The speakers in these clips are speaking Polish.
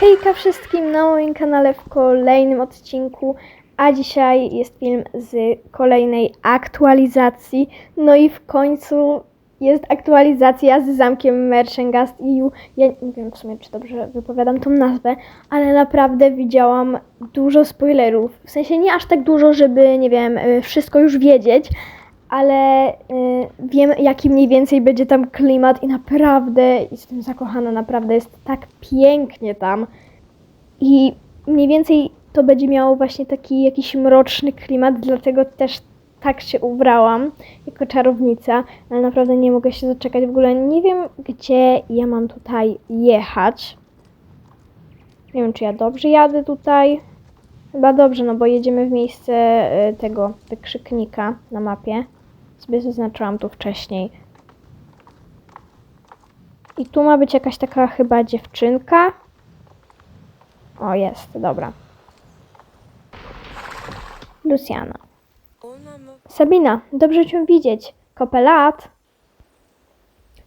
Hejka wszystkim na moim kanale w kolejnym odcinku, a dzisiaj jest film z kolejnej aktualizacji. No i w końcu jest aktualizacja z zamkiem Merchengast EU. Ja nie wiem w sumie, czy dobrze wypowiadam tą nazwę, ale naprawdę widziałam dużo spoilerów. W sensie nie aż tak dużo, żeby, nie wiem, y, wszystko już wiedzieć, ale y, wiem, jaki mniej więcej będzie tam klimat i naprawdę jestem zakochana, naprawdę jest tak pięknie tam. I mniej więcej to będzie miało właśnie taki jakiś mroczny klimat, dlatego też tak się ubrałam jako czarownica, ale naprawdę nie mogę się doczekać. W ogóle nie wiem, gdzie ja mam tutaj jechać. Nie wiem, czy ja dobrze jadę tutaj. Chyba dobrze, no bo jedziemy w miejsce y, tego wykrzyknika na mapie. Sobie zaznaczyłam tu wcześniej. I tu ma być jakaś taka chyba dziewczynka. O, jest, dobra. Luciana. Sabina, dobrze Cię widzieć. Kopę lat.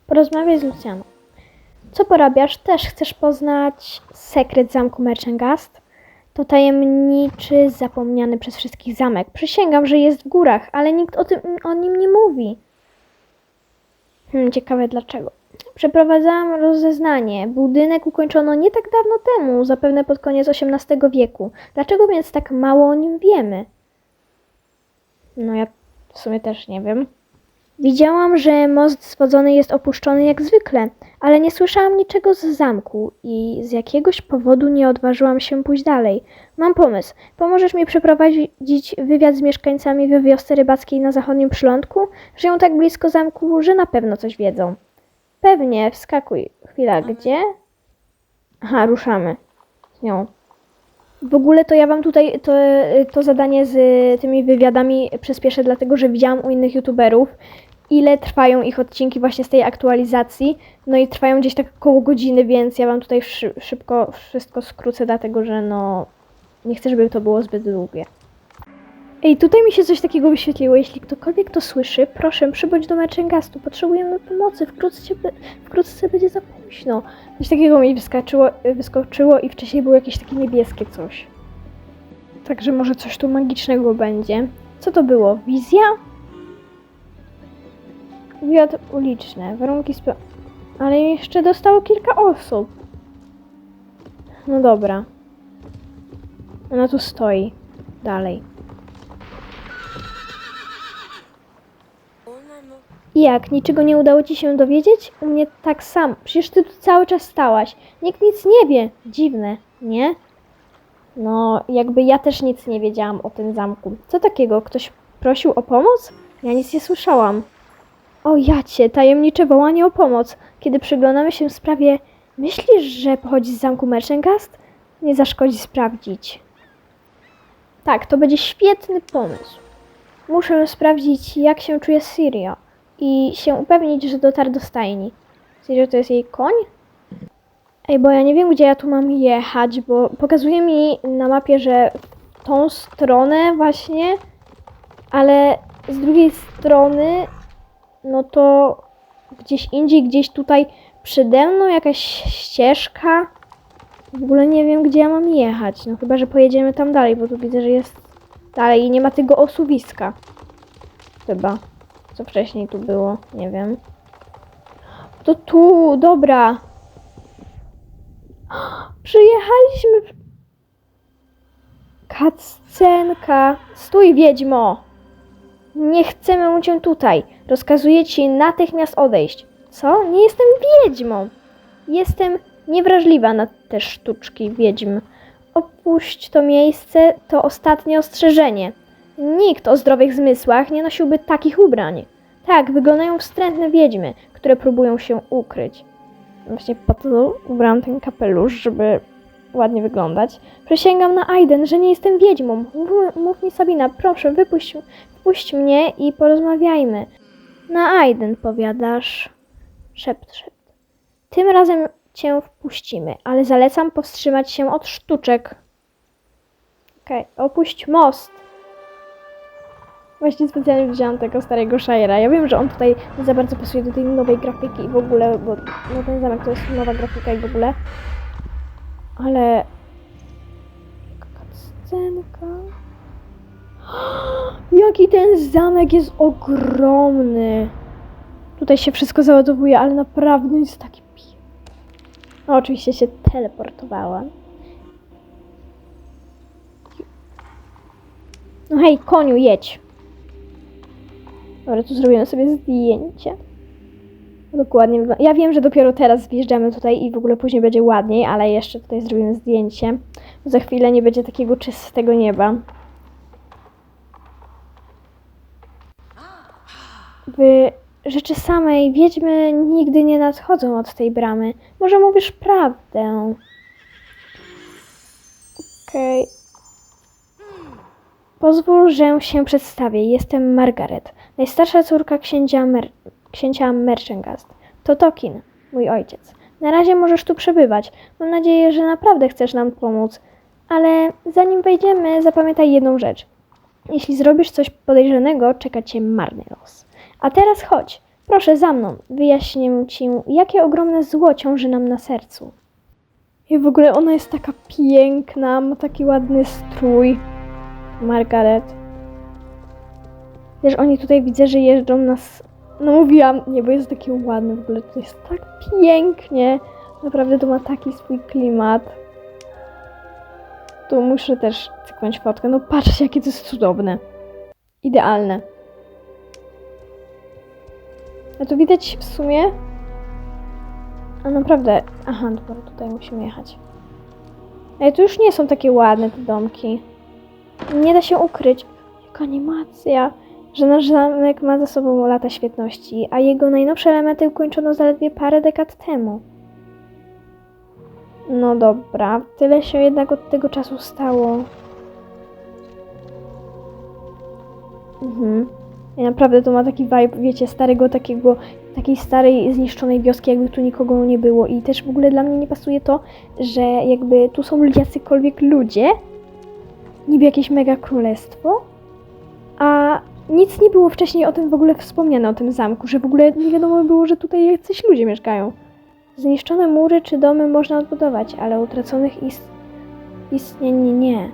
Porozmawiaj z Lucianą. Co porabiasz? Też chcesz poznać sekret zamku Merchengast? To tajemniczy, zapomniany przez wszystkich zamek. Przysięgam, że jest w górach, ale nikt o tym o nim nie mówi. Hmm, ciekawe dlaczego. Przeprowadzałam rozeznanie. Budynek ukończono nie tak dawno temu, zapewne pod koniec XVIII wieku. Dlaczego więc tak mało o nim wiemy? No ja w sumie też nie wiem. Widziałam, że most zwodzony jest opuszczony jak zwykle, ale nie słyszałam niczego z zamku i z jakiegoś powodu nie odważyłam się pójść dalej. Mam pomysł. Pomożesz mi przeprowadzić wywiad z mieszkańcami we wiosce rybackiej na zachodnim przylądku? Żyją tak blisko zamku, że na pewno coś wiedzą. Pewnie, wskakuj. Chwila, gdzie? Aha, ruszamy z nią. W ogóle to ja wam tutaj to, to zadanie z tymi wywiadami przyspieszę, dlatego że widziałam u innych youtuberów, ile trwają ich odcinki właśnie z tej aktualizacji. No i trwają gdzieś tak około godziny, więc ja wam tutaj szy, szybko wszystko skrócę, dlatego że no nie chcę, żeby to było zbyt długie. Ej, tutaj mi się coś takiego wyświetliło. Jeśli ktokolwiek to słyszy, proszę przybądź do Merchengastu. Potrzebujemy pomocy. Wkrótce, wkrótce będzie za późno. Coś takiego mi wyskoczyło, wyskoczyło i wcześniej było jakieś takie niebieskie coś. Także może coś tu magicznego będzie. Co to było? Wizja? Wywiad uliczny. Warunki spe... Ale jeszcze dostało kilka osób. No dobra. Ona tu stoi. Dalej. I Jak, niczego nie udało ci się dowiedzieć? U mnie tak samo. Przecież ty tu cały czas stałaś. Nikt nic nie wie. Dziwne, nie? No, jakby ja też nic nie wiedziałam o tym zamku. Co takiego? Ktoś prosił o pomoc? Ja nic nie słyszałam. O jacie, tajemnicze wołanie o pomoc. Kiedy przyglądamy się sprawie, myślisz, że pochodzi z zamku Merchengast? Nie zaszkodzi sprawdzić. Tak, to będzie świetny pomysł. Muszę sprawdzić, jak się czuje Sirio i się upewnić, że dotarł do stajni. Sirio to jest jej koń? Ej, bo ja nie wiem, gdzie ja tu mam jechać, bo pokazuje mi na mapie, że w tą stronę właśnie, ale z drugiej strony, no to gdzieś indziej, gdzieś tutaj przede mną jakaś ścieżka. W ogóle nie wiem, gdzie ja mam jechać. No chyba, że pojedziemy tam dalej, bo tu widzę, że jest dalej i nie ma tego osuwiska. Chyba. Co wcześniej tu było, nie wiem. To tu, dobra. Przyjechaliśmy. Kaccenka. Stój, wiedźmo. Nie chcemy cię tutaj. Rozkazuję ci natychmiast odejść. Co? Nie jestem wiedźmą. Jestem niewrażliwa na te sztuczki wiedźm. Opuść to miejsce, to ostatnie ostrzeżenie. Nikt o zdrowych zmysłach nie nosiłby takich ubrań. Tak, wyglądają wstrętne wiedźmy, które próbują się ukryć. Właśnie po to ubrałam ten kapelusz, żeby ładnie wyglądać. Przysięgam na Aiden, że nie jestem wiedźmą. Mów, mów mi Sabina, proszę, wypuść, mnie i porozmawiajmy. Na Aiden powiadasz. Szept, szept. Tym razem cię wpuścimy, ale zalecam powstrzymać się od sztuczek. Okej, opuść most. Właśnie specjalnie wzięłam tego starego Shira. Ja wiem, że on tutaj nie za bardzo pasuje do tej nowej grafiki i w ogóle, bo no ten zamek to jest nowa grafika i w ogóle. Ale... Scenka... Jaki ten zamek jest ogromny! Tutaj się wszystko załadowuje, ale naprawdę jest taki pi... No, oczywiście się teleportowałam. No hej, koniu, jedź. Dobra, tu zrobimy sobie zdjęcie. Dokładnie. Ja wiem, że dopiero teraz wjeżdżamy tutaj i w ogóle później będzie ładniej, ale jeszcze tutaj zrobimy zdjęcie. Za chwilę nie będzie takiego czystego nieba. W rzeczy samej wiedźmy nigdy nie nadchodzą od tej bramy. Może mówisz prawdę. Okej. Pozwól, że się przedstawię. Jestem Margaret, najstarsza córka księcia, Mer- księcia Merchengast. To Tokin, mój ojciec. Na razie możesz tu przebywać. Mam nadzieję, że naprawdę chcesz nam pomóc. Ale zanim wejdziemy, zapamiętaj jedną rzecz. Jeśli zrobisz coś podejrzanego, czeka cię marny los. A teraz chodź. Proszę za mną. Wyjaśnię ci, jakie ogromne zło ciąży nam na sercu. I w ogóle ona jest taka piękna, ma taki ładny strój. Margaret. Wiesz, oni tutaj widzę, że jeżdżą na... No mówiłam, nie, bo jest takie ładne w ogóle. To jest tak pięknie. Naprawdę to ma taki swój klimat. Tu muszę też cyknąć fotkę. No patrzcie, jakie to jest cudowne. Idealne. A tu widać w sumie... A naprawdę... Aha, dobra, tutaj musimy jechać. Ej, tu już nie są takie ładne te domki. Nie da się ukryć. Jaka animacja, że nasz zamek ma za sobą lata świetności, a jego najnowsze elementy ukończono zaledwie parę dekad temu. No dobra, tyle się jednak od tego czasu stało. Mhm. I naprawdę to ma taki vibe, wiecie, starego takiego, takiej starej, zniszczonej wioski, jakby tu nikogo nie było. I też w ogóle dla mnie nie pasuje to, że jakby tu są jacykolwiek ludzie, niby jakieś mega królestwo, nic nie było wcześniej o tym w ogóle wspomniane, o tym zamku, że w ogóle nie wiadomo było, że tutaj jacyś ludzie mieszkają. Zniszczone mury czy domy można odbudować, ale utraconych ist... istnień nie.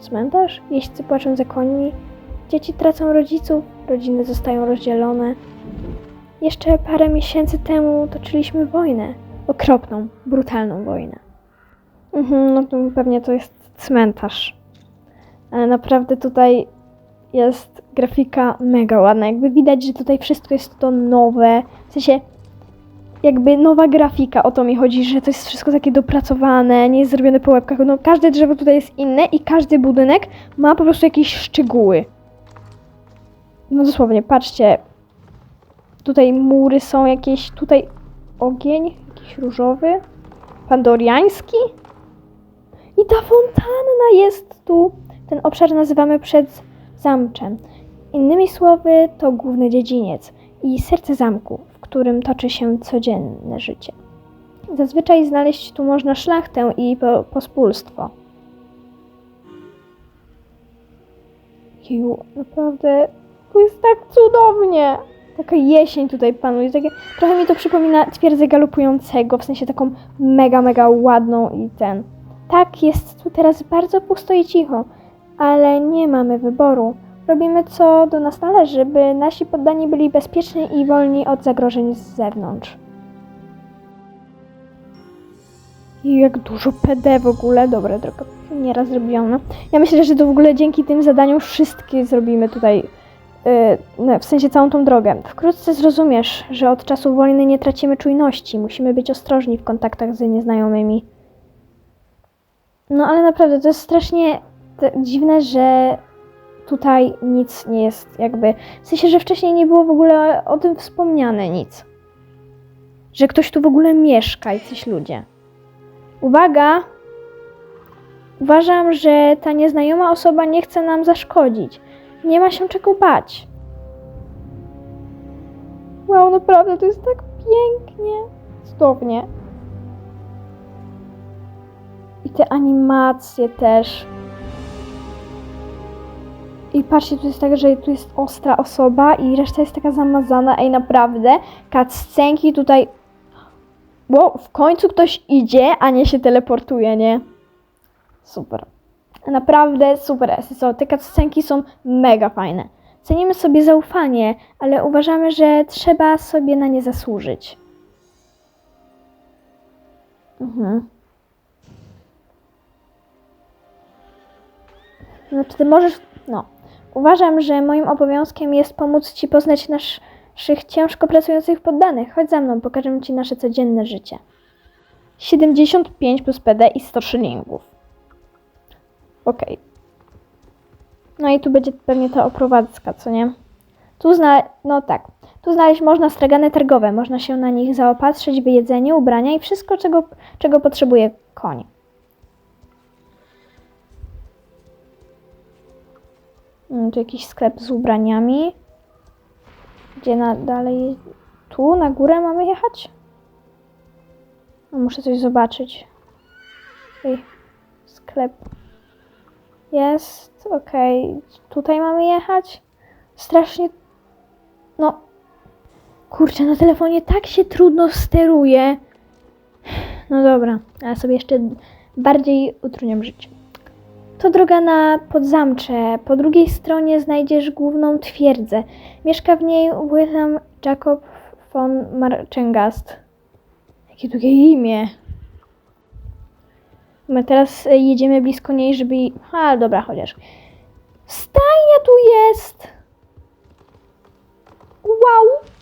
Cmentarz? Jeźdźcy płaczą za końmi, dzieci tracą rodziców, rodziny zostają rozdzielone. Jeszcze parę miesięcy temu toczyliśmy wojnę. Okropną, brutalną wojnę. Mhm, no to pewnie to jest cmentarz. Ale naprawdę tutaj jest grafika mega ładna. Jakby widać, że tutaj wszystko jest to nowe. W sensie, jakby nowa grafika, o to mi chodzi, że to jest wszystko takie dopracowane, nie jest zrobione po łebkach. No, każde drzewo tutaj jest inne i każdy budynek ma po prostu jakieś szczegóły. No dosłownie, patrzcie. Tutaj mury są jakieś, tutaj ogień, jakiś różowy, pandoriański. I ta fontanna jest tu. Ten obszar nazywamy przed zamczem. Innymi słowy, to główny dziedziniec i serce zamku, w którym toczy się codzienne życie. Zazwyczaj znaleźć tu można szlachtę i po, pospólstwo. Jeju, naprawdę, tu jest tak cudownie. Taka jesień tutaj panuje. Takie, trochę mi to przypomina twierdzę galopującego, w sensie taką mega, mega ładną i ten. Tak, jest tu teraz bardzo pusto i cicho, ale nie mamy wyboru. Robimy co do nas należy, by nasi poddani byli bezpieczni i wolni od zagrożeń z zewnątrz. I jak dużo PD w ogóle. Dobra, droga nieraz zrobiona. Ja myślę, że to w ogóle dzięki tym zadaniom wszystkie zrobimy tutaj. Yy, no, w sensie całą tą drogę. Wkrótce zrozumiesz, że od czasu wojny nie tracimy czujności. Musimy być ostrożni w kontaktach z nieznajomymi. No ale naprawdę to jest strasznie dziwne, że tutaj nic nie jest jakby. W sensie, że wcześniej nie było w ogóle o tym wspomniane nic. Że ktoś tu w ogóle mieszka, jacyś ludzie. Uwaga! Uważam, że ta nieznajoma osoba nie chce nam zaszkodzić. Nie ma się czego bać. Wow, naprawdę to jest tak pięknie. Cudownie. I te animacje też. I patrzcie, tu jest tak, że tu jest ostra osoba i reszta jest taka zamazana. Ej, naprawdę, cutscenki tutaj... Bo w końcu ktoś idzie, a nie się teleportuje, nie? Super. Naprawdę super SSO. Te cutscenki są mega fajne. Cenimy sobie zaufanie, ale uważamy, że trzeba sobie na nie zasłużyć. Mhm. No, czy ty możesz. No. Uważam, że moim obowiązkiem jest pomóc ci poznać naszych ciężko pracujących poddanych. Chodź za mną, pokażę ci nasze codzienne życie. 75 plus PD i 100 szylingów. Okej. No i tu będzie pewnie ta oprowadzka, co nie? Tu zna... No tak. Tu znaleźć można stragany targowe. Można się na nich zaopatrzyć w jedzenie, ubrania i wszystko, czego, czego potrzebuje koń. Tu jakiś sklep z ubraniami. Gdzie na, dalej? Tu na górę mamy jechać? No, muszę coś zobaczyć. Ej, sklep. Jest, okej. Tutaj mamy jechać? Strasznie. No. Kurczę, na telefonie tak się trudno steruje. No dobra, ale sobie jeszcze bardziej utrudniam życie. To droga na Podzamcze. Po drugiej stronie znajdziesz główną twierdzę. Mieszka w niej Wilhelm Jakob von Marchengast. Jakie długie imię. My teraz e, jedziemy blisko niej, żeby... A, dobra, chociaż. Stajnia tu jest! Wow!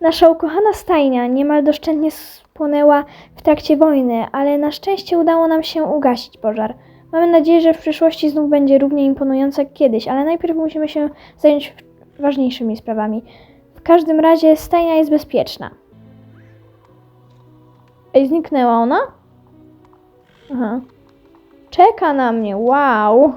Nasza ukochana stajnia niemal doszczętnie spłonęła w trakcie wojny, ale na szczęście udało nam się ugasić pożar. Mamy nadzieję, że w przyszłości znów będzie równie imponująca jak kiedyś, ale najpierw musimy się zająć ważniejszymi sprawami. W każdym razie stajnia jest bezpieczna. Ej, zniknęła ona? Aha. Czeka na mnie, wow.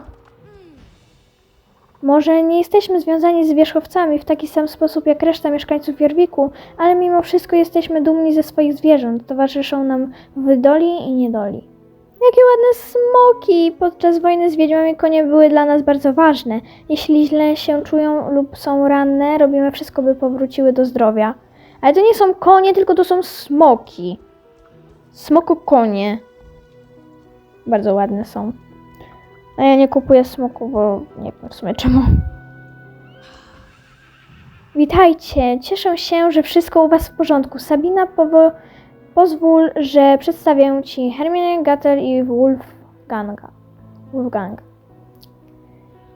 Może nie jesteśmy związani z wierzchowcami w taki sam sposób jak reszta mieszkańców Jorwiku, ale mimo wszystko jesteśmy dumni ze swoich zwierząt. Towarzyszą nam w doli i niedoli. Jakie ładne smoki! Podczas wojny z wiedźmami konie były dla nas bardzo ważne. Jeśli źle się czują lub są ranne, robimy wszystko, by powróciły do zdrowia. Ale to nie są konie, tylko to są smoki. Smoko konie. Bardzo ładne są. A ja nie kupuję smoku, bo nie wiem w sumie czemu. Witajcie, cieszę się, że wszystko u Was w porządku. Sabina, powo- pozwól, że przedstawię Ci Hermione Gatter i Wolfganga. Wolfgang.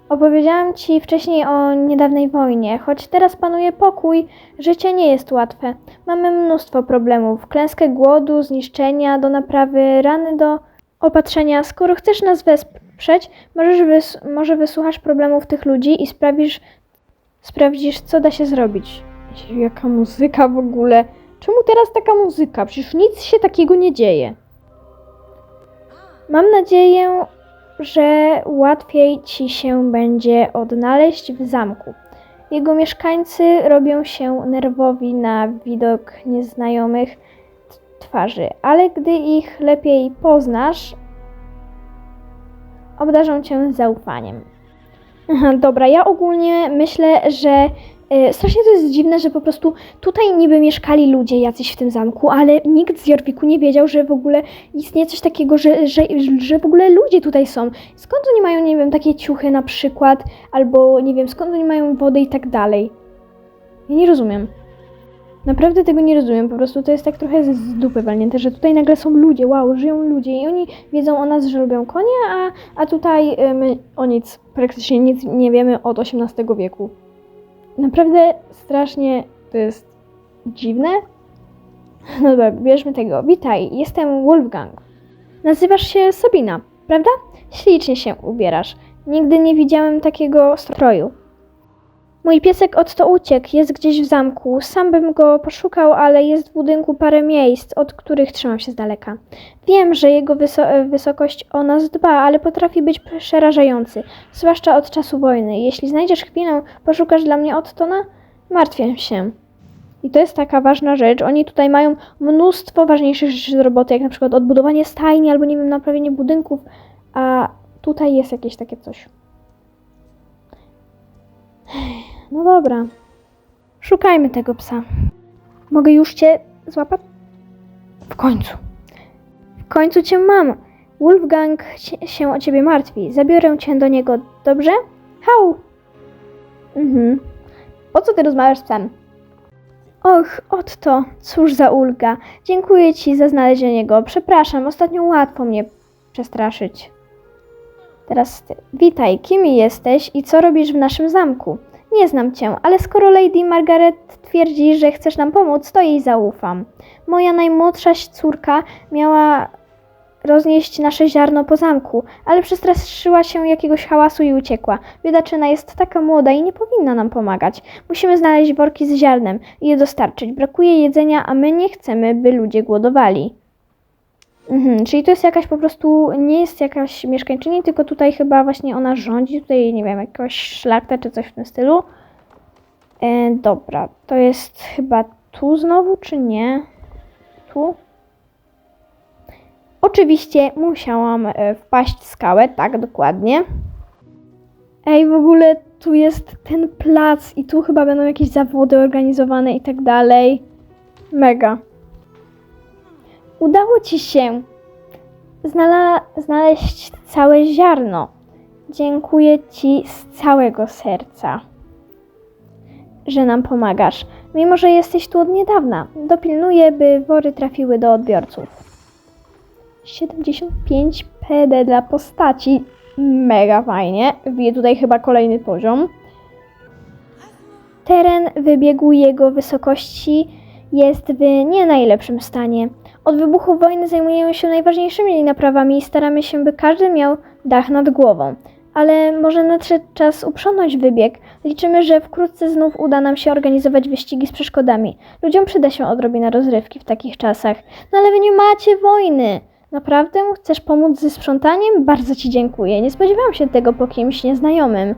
Opowiedziałam Ci wcześniej o niedawnej wojnie. Choć teraz panuje pokój, życie nie jest łatwe. Mamy mnóstwo problemów. Klęskę głodu, zniszczenia do naprawy, rany do opatrzenia. Skoro chcesz nas wesprzeć, możesz wys- może wysłuchasz problemów tych ludzi i sprawisz, sprawdzisz, co da się zrobić. Jaka muzyka w ogóle? Czemu teraz taka muzyka? Przecież nic się takiego nie dzieje. Mam nadzieję, że łatwiej ci się będzie odnaleźć w zamku. Jego mieszkańcy robią się nerwowi na widok nieznajomych twarzy, ale gdy ich lepiej poznasz, obdarzą cię zaufaniem. Dobra, ja ogólnie myślę, że e, strasznie to jest dziwne, że po prostu tutaj niby mieszkali ludzie jacyś w tym zamku, ale nikt z Jorwiku nie wiedział, że w ogóle istnieje coś takiego, że, że, że w ogóle ludzie tutaj są. Skąd oni mają, nie wiem, takie ciuchy na przykład, albo nie wiem, skąd oni mają wodę i tak dalej. Ja nie rozumiem. Naprawdę tego nie rozumiem, po prostu to jest tak trochę z- dupy walnięte, że tutaj nagle są ludzie, wow, żyją ludzie i oni wiedzą o nas, że lubią konie, a, a tutaj y, my o nic, praktycznie nic nie wiemy od XVIII wieku. Naprawdę strasznie to jest dziwne. No dobra, bierzmy tego. Witaj, jestem Wolfgang. Nazywasz się Sabina, prawda? Ślicznie się ubierasz. Nigdy nie widziałem takiego stroju. Mój piesek Otto uciekł, jest gdzieś w zamku. Sam bym go poszukał, ale jest w budynku parę miejsc, od których trzymam się z daleka. Wiem, że jego wyso- wysokość o nas dba, ale potrafi być przerażający, zwłaszcza od czasu wojny. Jeśli znajdziesz chwilę, poszukasz dla mnie Ottona? Martwię się. I to jest taka ważna rzecz. Oni tutaj mają mnóstwo ważniejszych rzeczy do roboty, jak na przykład odbudowanie stajni albo nie wiem, naprawienie budynków, a tutaj jest jakieś takie coś. No dobra. Szukajmy tego psa. Mogę już cię złapać? W końcu. W końcu cię mam. Wolfgang się o ciebie martwi. Zabiorę cię do niego, dobrze? Hał! Mhm. Po co ty rozmawiasz z psem? Och, Otto, cóż za ulga. Dziękuję ci za znalezienie go. Przepraszam, ostatnio łatwo mnie przestraszyć. Teraz ty. Witaj, kim jesteś i co robisz w naszym zamku? Nie znam cię, ale skoro Lady Margaret twierdzi, że chcesz nam pomóc, to jej zaufam. Moja najmłodsza córka miała roznieść nasze ziarno po zamku, ale przestraszyła się jakiegoś hałasu i uciekła. Biedaczyna jest taka młoda i nie powinna nam pomagać. Musimy znaleźć worki z ziarnem i je dostarczyć. Brakuje jedzenia, a my nie chcemy, by ludzie głodowali. Mhm, czyli to jest jakaś po prostu, nie jest jakaś mieszkańczyni, tylko tutaj chyba właśnie ona rządzi, tutaj nie wiem, jakaś szlachta czy coś w tym stylu. E, dobra, to jest chyba tu znowu, czy nie? Tu? Oczywiście musiałam e, wpaść w skałę, tak, dokładnie. Ej, w ogóle tu jest ten plac i tu chyba będą jakieś zawody organizowane i tak dalej. Mega. Udało ci się znala- znaleźć całe ziarno. Dziękuję ci z całego serca, że nam pomagasz. Mimo, że jesteś tu od niedawna, dopilnuję, by wory trafiły do odbiorców. 75 PD dla postaci. Mega fajnie. Wbiję tutaj chyba kolejny poziom. Teren wybiegu jego wysokości jest w nie najlepszym stanie. Od wybuchu wojny zajmujemy się najważniejszymi naprawami i staramy się, by każdy miał dach nad głową. Ale może nadszedł czas uprzątnąć wybieg. Liczymy, że wkrótce znów uda nam się organizować wyścigi z przeszkodami. Ludziom przyda się odrobina rozrywki w takich czasach. No ale wy nie macie wojny! Naprawdę? Chcesz pomóc ze sprzątaniem? Bardzo ci dziękuję. Nie spodziewałam się tego po kimś nieznajomym.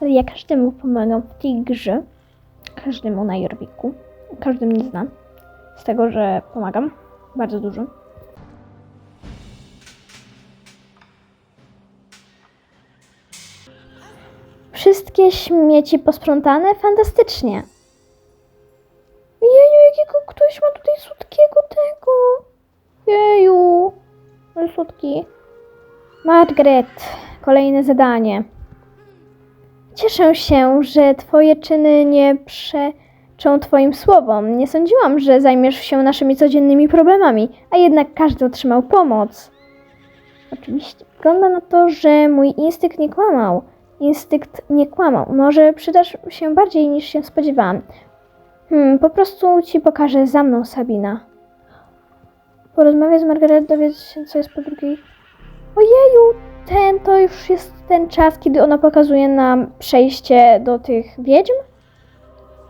Ale ja każdemu pomagam w tej grze. Każdemu na Jorwiku. Każdy mnie zna. Z tego, że pomagam. Bardzo dużo. Wszystkie śmieci posprzątane? Fantastycznie. Jeju, jakiego ktoś ma tutaj słodkiego tego. Jeju, ale słodki. Margaret, kolejne zadanie. Cieszę się, że twoje czyny nie przeczą twoim słowom. Nie sądziłam, że zajmiesz się naszymi codziennymi problemami, a jednak każdy otrzymał pomoc. Oczywiście wygląda na to, że mój instynkt nie kłamał. Instynkt nie kłamał. Może przydasz się bardziej niż się spodziewałam. Hmm, po prostu ci pokażę za mną, Sabina. Porozmawiaj z Margaret, dowiedz się, co jest po drugiej. Ojeju, ten to już jest ten czas, kiedy ona pokazuje nam przejście do tych wiedźm.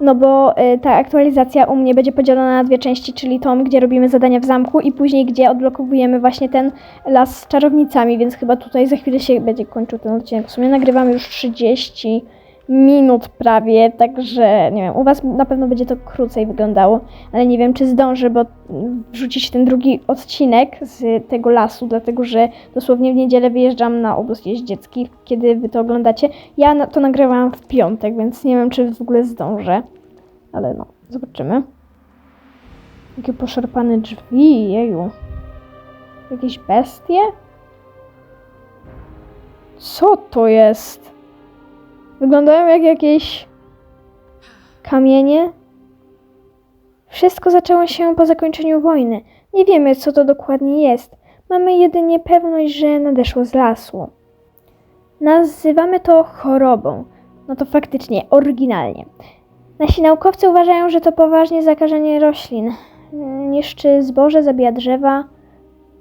No bo y, ta aktualizacja u mnie będzie podzielona na dwie części, czyli tą, gdzie robimy zadania w zamku i później, gdzie odblokowujemy właśnie ten las z czarownicami, więc chyba tutaj za chwilę się będzie kończył ten odcinek. W sumie nagrywam już 30 minut prawie, także nie wiem, u Was na pewno będzie to krócej wyglądało, ale nie wiem, czy zdążę, bo wrzucić ten drugi odcinek z tego lasu, dlatego że dosłownie w niedzielę wyjeżdżam na obóz jeździecki, kiedy Wy to oglądacie. Ja to nagrywałam w piątek, więc nie wiem, czy w ogóle zdążę, ale no, zobaczymy. Jakie poszarpane drzwi, jeju. Jakieś bestie? Co to jest? Wyglądają jak jakieś kamienie. Wszystko zaczęło się po zakończeniu wojny. Nie wiemy, co to dokładnie jest. Mamy jedynie pewność, że nadeszło z lasu. Nazywamy to chorobą. No to faktycznie, oryginalnie. Nasi naukowcy uważają, że to poważnie zakażenie roślin. Niszczy zboże, zabija drzewa.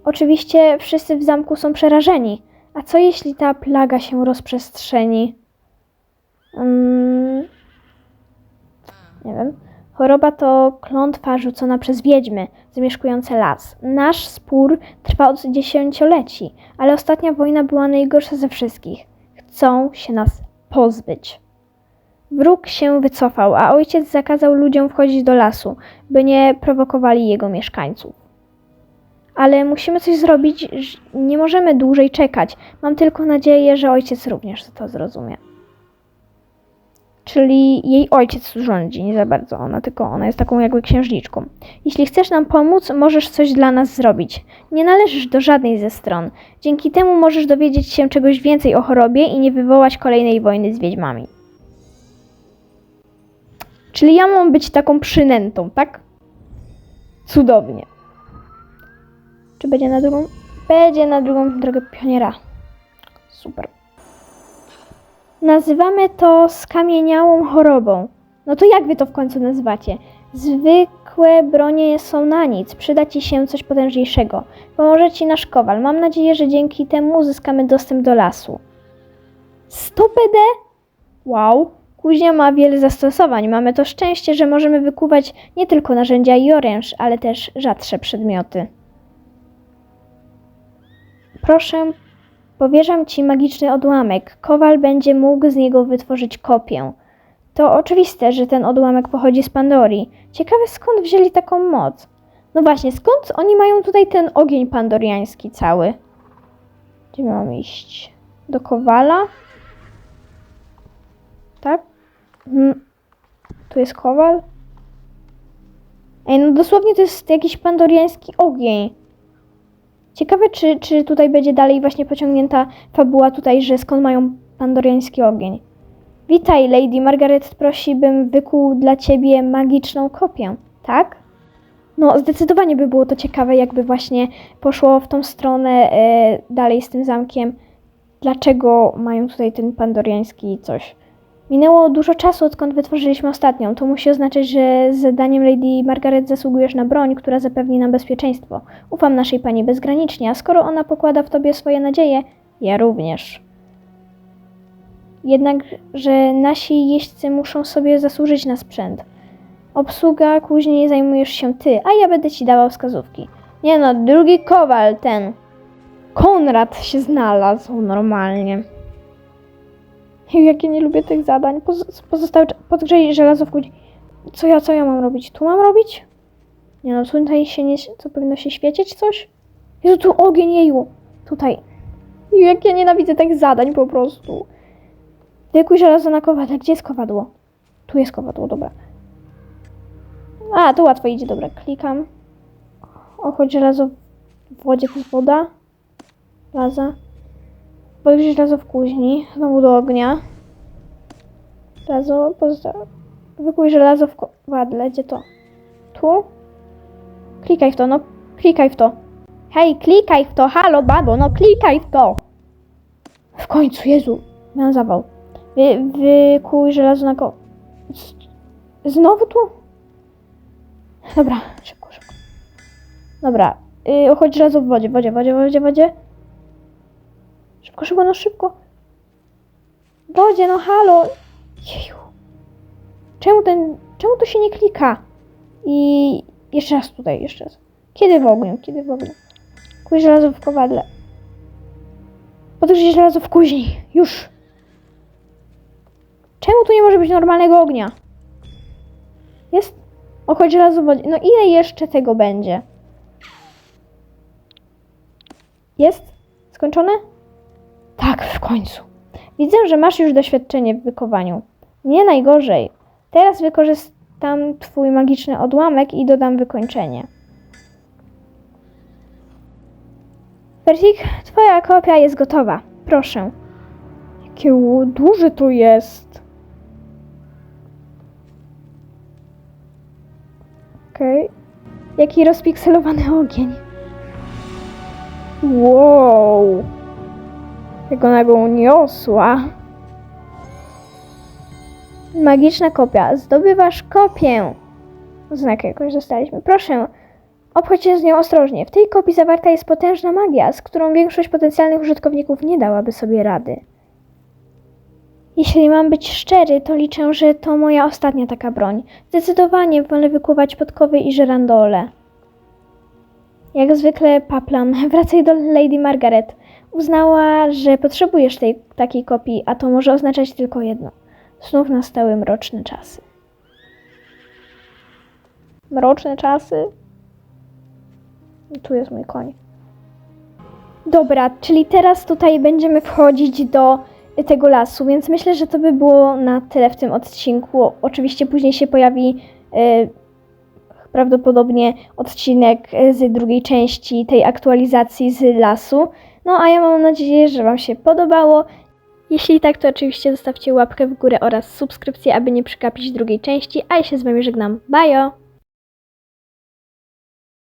Oczywiście wszyscy w zamku są przerażeni. A co jeśli ta plaga się rozprzestrzeni? Mm, nie wiem. Choroba to klątwa rzucona przez wiedźmy zamieszkujące las. Nasz spór trwa od dziesięcioleci, ale ostatnia wojna była najgorsza ze wszystkich. Chcą się nas pozbyć. Wróg się wycofał, a ojciec zakazał ludziom wchodzić do lasu, by nie prowokowali jego mieszkańców. Ale musimy coś zrobić, nie możemy dłużej czekać. Mam tylko nadzieję, że ojciec również to zrozumie. Czyli jej ojciec rządzi, nie za bardzo ona, tylko ona jest taką jakby księżniczką. Jeśli chcesz nam pomóc, możesz coś dla nas zrobić. Nie należysz do żadnej ze stron. Dzięki temu możesz dowiedzieć się czegoś więcej o chorobie i nie wywołać kolejnej wojny z wiedźmami. Czyli ja mam być taką przynętą, tak? Cudownie. Czy będzie na drugą? Będzie na drugą drogę pioniera. Super. Nazywamy to skamieniałą chorobą. No to jak wy to w końcu nazywacie? Zwykłe bronie są na nic. Przyda ci się coś potężniejszego. Pomoże ci nasz kowal. Mam nadzieję, że dzięki temu uzyskamy dostęp do lasu. 100 PD? Wow. Kuźnia ma wiele zastosowań. Mamy to szczęście, że możemy wykuwać nie tylko narzędzia i oręż, ale też rzadsze przedmioty. Proszę, powierzam ci magiczny odłamek. Kowal będzie mógł z niego wytworzyć kopię. To oczywiste, że ten odłamek pochodzi z Pandorii. Ciekawe skąd wzięli taką moc. No właśnie, skąd oni mają tutaj ten ogień pandoriański cały? Gdzie mam iść? Do Kowala? Tak? Hmm. Tu jest Kowal? Ej, no dosłownie to jest jakiś pandoriański ogień. Ciekawe, czy, czy tutaj będzie dalej właśnie pociągnięta fabuła tutaj, że skąd mają pandoriański ogień. Witaj, Lady Margaret prosi, bym wykuł dla ciebie magiczną kopię, tak? No, zdecydowanie by było to ciekawe, jakby właśnie poszło w tą stronę e, dalej z tym zamkiem. Dlaczego mają tutaj ten pandoriański coś? Minęło dużo czasu, odkąd wytworzyliśmy ostatnią. To musi oznaczać, że zdaniem Lady Margaret zasługujesz na broń, która zapewni nam bezpieczeństwo. Ufam naszej pani bezgranicznie, a skoro ona pokłada w tobie swoje nadzieje, ja również. Jednakże nasi jeźdźcy muszą sobie zasłużyć na sprzęt. Obsługa później zajmujesz się ty, a ja będę ci dawał wskazówki. Nie no, drugi kowal ten. Konrad się znalazł normalnie. Jeju, jak ja nie lubię tych zadań. Poz- Pozostałe cza- podgrzej żelazo w kudzi. Co ja, co ja mam robić? Tu mam robić? Nie no, tutaj się nie... Co, powinno się świecić coś? Jezu, tu ogień, jeju. Tutaj. Jak ja nienawidzę tych zadań po prostu. Wykuj żelazo na kowadle. Gdzie jest kowadło? Tu jest kowadło, dobra. A, to łatwo idzie, dobra. Klikam. O, choć żelazo w wodzie to jest woda. Laza. Podgrzej żelazo w kuźni. Znowu do ognia. Żelazo, pozostało. Wykuj żelazo w kowadle. Gdzie to? Tu? Klikaj w to, no. Klikaj w to. Hej, klikaj w to. Halo, babo, no klikaj w to. W końcu, Jezu. Miałam zawał. Wy, wykuj żelazo na. Z- Znowu tu? Dobra, szybko, szybko. Dobra, yy, chodź żelazo w wodzie, wodzie, wodzie, wodzie, wodzie. Szybko, szybko, no szybko. W wodzie, no halo. Jeju. Czemu ten, czemu to się nie klika? I jeszcze raz tutaj, jeszcze raz. Kiedy w ogniu, kiedy w ogniu? Kuj żelazo w kowadle. Podgrzej żelazo w kuźni. Już. Czemu tu nie może być normalnego ognia? Jest? O, chodź żelazo w wodzie. No ile jeszcze tego będzie? Jest? Skończone? Tak, w końcu. Widzę, że masz już doświadczenie w wykowaniu. Nie najgorzej. Teraz wykorzystam twój magiczny odłamek i dodam wykończenie. Persik, twoja kopia jest gotowa. Proszę. Jakie duże to jest. Okej. Jaki rozpikselowany ogień. Wow. Jak ona go uniosła. Magiczna kopia. Zdobywasz kopię. Znak jakoś dostaliśmy. Proszę, obchodź się z nią ostrożnie. W tej kopii zawarta jest potężna magia, z którą większość potencjalnych użytkowników nie dałaby sobie rady. Jeśli mam być szczery, to liczę, że to moja ostatnia taka broń. Zdecydowanie wolę wykuwać podkowy i żerandole. Jak zwykle paplam. Wracaj do Lady Margaret. Uznała, że potrzebujesz tej takiej kopii, a to może oznaczać tylko jedno. Znów nastały mroczne czasy. Mroczne czasy? Tu jest mój koń. Dobra, czyli teraz tutaj będziemy wchodzić do tego lasu, więc myślę, że to by było na tyle w tym odcinku. Oczywiście później się pojawi e, prawdopodobnie odcinek e, z drugiej części tej aktualizacji z lasu. No a ja mam nadzieję, że Wam się podobało. Jeśli tak, to oczywiście zostawcie łapkę w górę oraz subskrypcję, aby nie przegapić drugiej części, a ja się z Wami żegnam. Bajo!